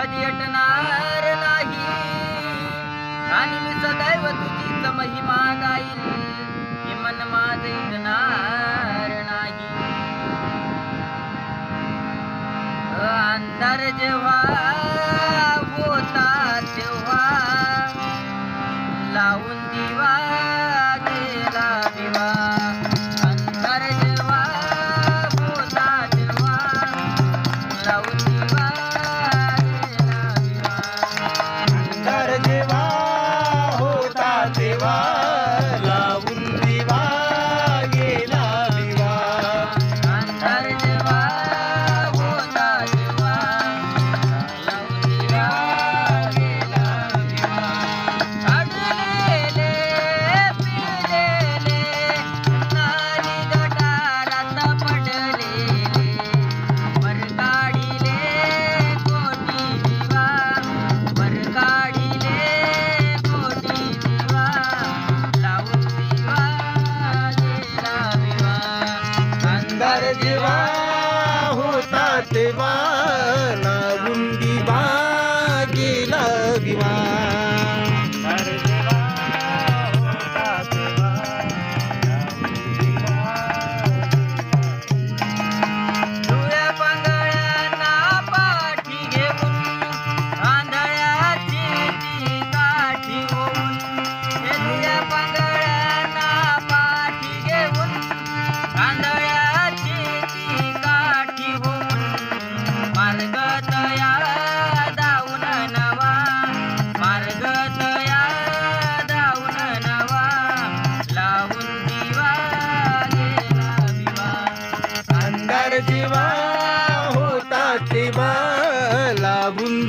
हटणार नाही. आणि मी सदैव तुझीच महिमा गाईल ही मन माझे येणार नाही. अंधार जेव्हा होता तेव्हा लावून दिवा केला दिवा. अंधार जेव्हा होता तेव्हा लावून दिवा जीवा होता तेव्हा ना गुंडी बा गेला विवा जीवा होता तेव्हा लाभून